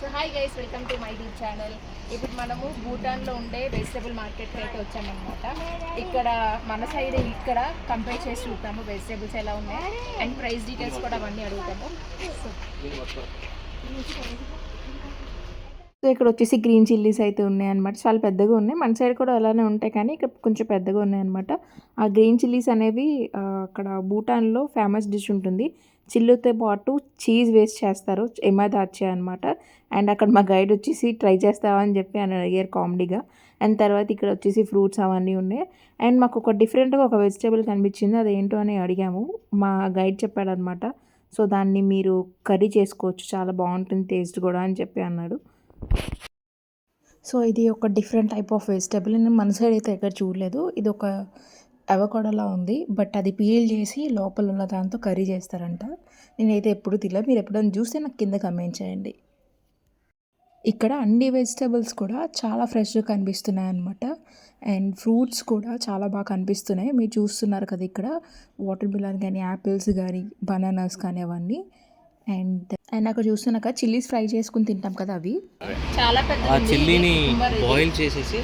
So hi guys welcome to my YouTube channel ఇప్పుడు మనము భూటాన్లో ఉండే వెజిటబుల్ మార్కెట్కి అయితే వచ్చామన్నమాట. ఇక్కడ మన సైడ్ ఇక్కడ కంపేర్ చేసి చూద్దాము వెజిటబుల్స్ ఎలా ఉన్నాయి. అండ్ ప్రైస్ డీటెయిల్స్ కూడా అవన్నీ అడుగుతాము. సో ఇక్కడ వచ్చేసి గ్రీన్ చిల్లీస్ అయితే ఉన్నాయి అనమాట చాలా పెద్దగా ఉన్నాయి. మన సైడ్ కూడా అలానే ఉంటాయి కానీ ఇక్కడ కొంచెం పెద్దగా ఉన్నాయి అనమాట ఆ గ్రీన్ చిల్లీస్ అనేవి అక్కడ భూటాన్లో ఫేమస్ డిష్ ఉంటుంది. చిల్లుతో పాటు చీజ్ వేస్ట్ చేస్తారు ఎమాదాచే అనమాట అండ్ అక్కడ మా గైడ్ వచ్చేసి ట్రై చేస్తావా అని చెప్పి అని అడిగారు కామెడీగా. అండ్ తర్వాత ఇక్కడ వచ్చేసి ఫ్రూట్స్ అవన్నీ ఉన్నాయి. అండ్ మాకు ఒక డిఫరెంట్గా ఒక వెజిటేబుల్ కనిపించింది అదేంటో అని అడిగాము. మా గైడ్ చెప్పాడనమాట సో దాన్ని మీరు కర్రీ చేసుకోవచ్చు చాలా బాగుంటుంది టేస్ట్ కూడా అని చెప్పి అన్నాడు. సో ఇది ఒక డిఫరెంట్ టైప్ ఆఫ్ వెజిటేబుల్. నేను మన సైడ్ అయితే ఎక్కడ చూడలేదు. ఇది ఒక అవకాడోలా ఉంది బట్ అది పీల్ చేసి లోపల ఉన్న దాంతో కర్రీ చేస్తారంట. నేనైతే ఎప్పుడు తినలేదు. మీరు ఎప్పుడైనా చూస్తే నాకు కింద కమెంట్ చేయండి. ఇక్కడ అన్ని వెజిటేబుల్స్ కూడా చాలా ఫ్రెష్గా కనిపిస్తున్నాయి అనమాట అండ్ ఫ్రూట్స్ కూడా చాలా బాగా కనిపిస్తున్నాయి. మీరు చూస్తున్నారు కదా ఇక్కడ. వాటర్ మిలన్ కానీ యాపిల్స్ కానీ బనానాస్ కానీ అవన్నీ. అండ్ అండ్ అక్కడ చూస్తున్నాక చిల్లీస్ ఫ్రై చేసుకుని తింటాం కదా అవి. చాలా పెద్ద ఆ చిల్లీని బాయిల్ చేసేసి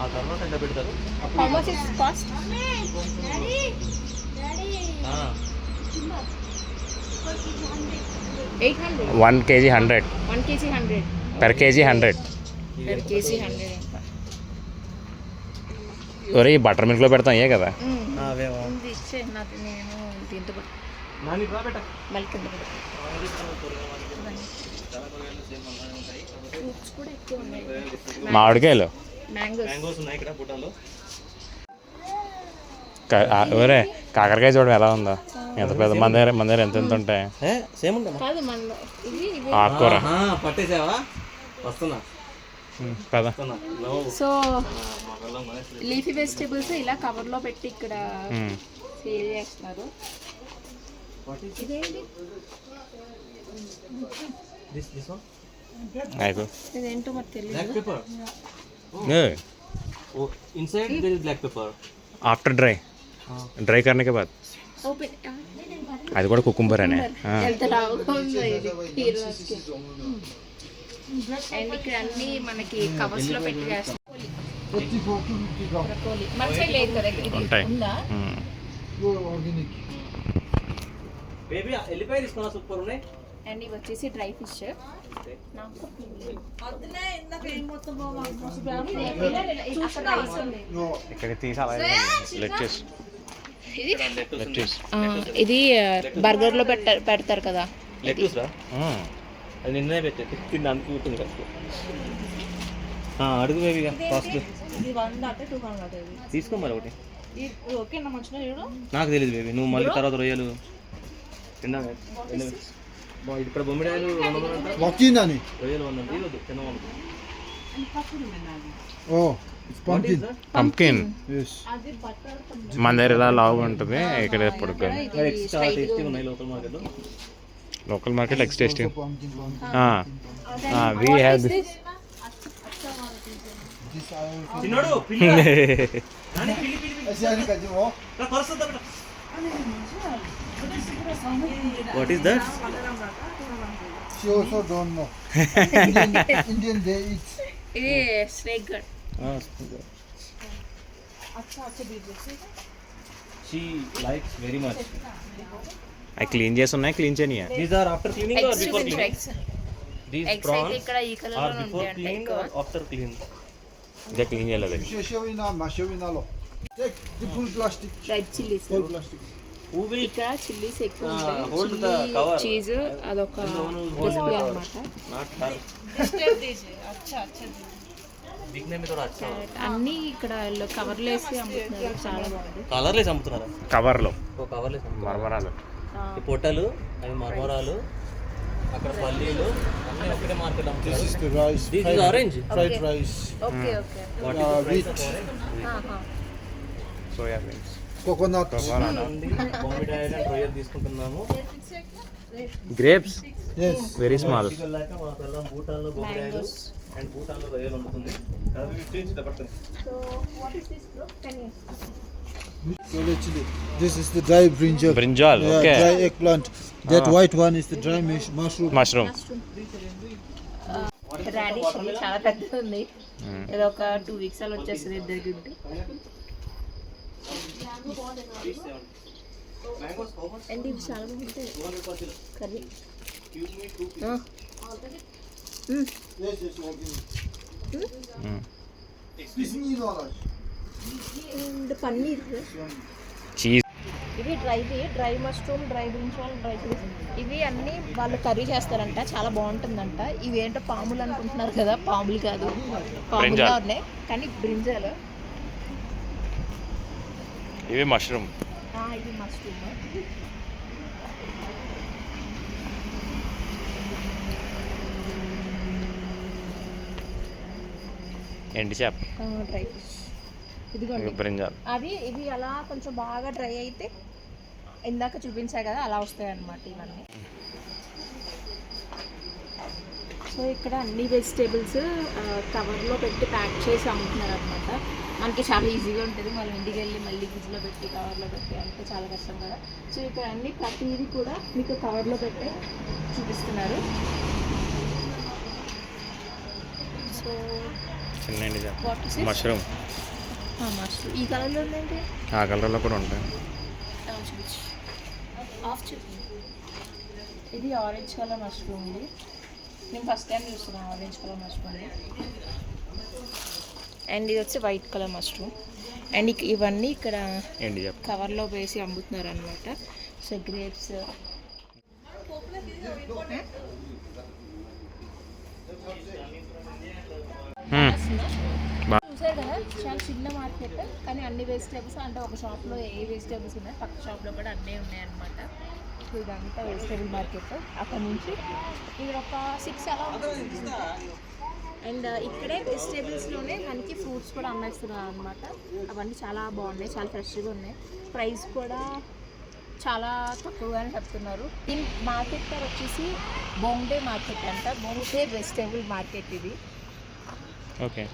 ఆ తర్వాత పెడతారు హౌ మచ్ ఇస్ కాస్ట్ ఆ, eight hundred one KG hundred. One KG hundred. Per KG hundred. Per KG hundred ఒరే బటర్ మిల్క్లో పెడతాం ఏ కదా. మామిడికాయలు ఒరే కాకరకాయ చూడడం ఎలా ఉందో? ఎంత పెద్ద మన దగ్గర మన దగ్గర ఎంత ఎంత ఉంటాయి ఏ సేమ్ ఉంటామా కాదు మన ఇది ఇవి ఆకుకూర పట్టేసావా వస్తున్నా ఉమ్, పద వస్తున్నా నో సో మా పిల్లం మనసు లీఫీ వెజిటేబుల్స్ ఇలా కవర్లో పెట్టి ఇక్కడ ఉమ్. సేల్ చేస్తున్నారు ఇదేంటి దిస్ దిస్ వన్ అయిపో ఇదేంటో మరి తెలియదు black pepper A, oh inside there is black pepper after dry dry करने के बाद ఓపెన్ అది కూడా కుకుంబర్ అనే. అండ్ ఇక్కడ అన్ని మనకి కవర్స్లో పెట్టి ఉంటాయి. అండ్ ఇవి వచ్చేసి డ్రై ఫిష్. ఇక్కడ తీసి అలా లెక్చర్స్ ఇది? బర్గర్లో పెట్ట పెడతారు కదా. లెట్టూస్ రా? అది నిన్ననే పెట్టే తింది అందుకు ఉంటుంది కదా ఆ, అడుగు బేబీ ఫాస్ట్. తీసుకో మరి ఒకటి. నాకు తెలియదు బేబీ నువ్వు మళ్ళీ తర్వాత రొయ్యలు. తిన్నా ఇక్కడ బొమ్మిడాయలు. రొయ్యలు వంద Oh, pumpkin. Pumpkin Yes. మన దగ్గర ఇలా లావుగా ఉంటుంది ఇక్కడ ఉన్నాయి లోకల్ మార్కెట్లో local market ex tasty Pumpkin, pumpkin. We have this. What is that also don't know. Indian, Indian they eat. ఇది స్నేక్ లైక్స్ వెరీ మచ్ అవి క్లీన్ చేసి ఉన్నాయి clean చేయనియా? These are after cleaning or before cleaning these prawns ఇక్కడ ఈ colour ఆర్లో before cleaning or after clean చేయలేదు. Red chillies ఇక్కడ chillies ఎక్కువ ఉంటాయి. చీజ్ అదొక రెసిపీ అన్ని ఇక్కడ కవర్లు వేసి అమ్ముతున్నారు. చాలా బాగుంది. కలర్లేసి అమ్ముతున్నారా కవర్లో. ఓ కవర్లేసి పొట్టలు అవి మర్మరాలు అక్కడ పల్లీలు అన్ని ఒకటే market rice orange fried rice okay okay wheat soya beans coconut coconut ఉంది బాంబే డైరెక్ట్ రొయ్యలు తీసుకుంటున్నాము. Grapes Yes. Very small Yellow chili. This is the dry brinjal. Brinjal Yeah, okay dry eggplant. That white one is the dry mush- mushroom. Mushroom radish ఉంది చాలా పెద్దది ఉంది. ఇది ఒక two weeks అలా వచ్చేస్తుంది ఇద్దరికి అండ్ ఇది చాలా బాగుంటుంది కర్రీ. అండ్ పన్నీర్. చీజ్. ఇవి డ్రైవి dry mushroom dry brinjal dry ఇవి అన్నీ వాళ్ళు కర్రీ చేస్తారంట చాలా బాగుంటుందంట. ఇవి ఏంటో పాములు అనుకుంటున్నారు కదా పాములు కాదు. పాములుగా. ఉన్నాయి కానీ బ్రింజాలు. ఇవి మష్రూమ్. ఇది మష్రూమ్ ఎండి చేప డ్రై ఫిష్. ఇదిగోండి. అవి ఇవి అలా కొంచెం బాగా డ్రై అయితే ఇందాక చూపించా కదా అలా వస్తాయి అన్నమాట ఇవన్నీ. సో ఇక్కడ అన్ని వెజిటేబుల్స్ కవర్లో పెట్టి ప్యాక్ చేసి అమ్ముతున్నారు అనమాట మనకి చాలా ఈజీగా ఉంటుంది. మనం ఇంటికి వెళ్ళి మళ్ళీ ఫ్రిడ్జ్లో పెట్టి కవర్లో పెట్టి అంటే చాలా కష్టం కదా. సో ఇక్కడ అన్ని ప్రతిదీ కూడా మీకు కవర్లో పెట్టి చూపిస్తున్నారు. So mushroom. మష్రూమ్. ఈ కలర్లో ఉందేంటి? ఆ కలర్లో కూడా ఉంటాయి. ఆఫ్ చూపి ఇది ఆరెంజ్ కలర్ మష్రూమ్ ఇది నేను ఫస్ట్ టైం చూస్తున్నాను ఆరెంజ్ కలర్ మష్రూమ్ అండ్ ఇది వచ్చి వైట్ కలర్ మష్రూమ్ అండ్ ఇవన్నీ ఇక్కడ కవర్లో వేసి అమ్ముతున్నారు అనమాట సో గ్రేప్స్ మ్మ్. బా- చూసారు కదా చాలా చిన్న మార్కెట్ కానీ అన్ని వెజిటేబుల్స్ అంటే ఒక షాప్లో ఏ వెజిటేబుల్స్ ఉన్నాయి పక్క షాప్లో కూడా అన్నీ ఉన్నాయన్నమాట. సో ఇదంతా వెజిటేబుల్ మార్కెట్ అక్కడ నుంచి ఇది ఒక సిక్స్ అలా అండ్ ఇక్కడే వెజిటేబుల్స్లోనే మనకి ఫ్రూట్స్ కూడా అమ్మేస్తున్నారు అనమాట అవన్నీ చాలా బాగున్నాయి చాలా ఫ్రెష్గా ఉన్నాయి. ప్రైస్ కూడా చాలా తక్కువగానే చెప్తున్నారు. దీని మార్కెట్ పేరు వచ్చేసి బొంబే మార్కెట్ అంట. బొంబే వెజిటేబుల్ మార్కెట్ ఇది. ఓకే.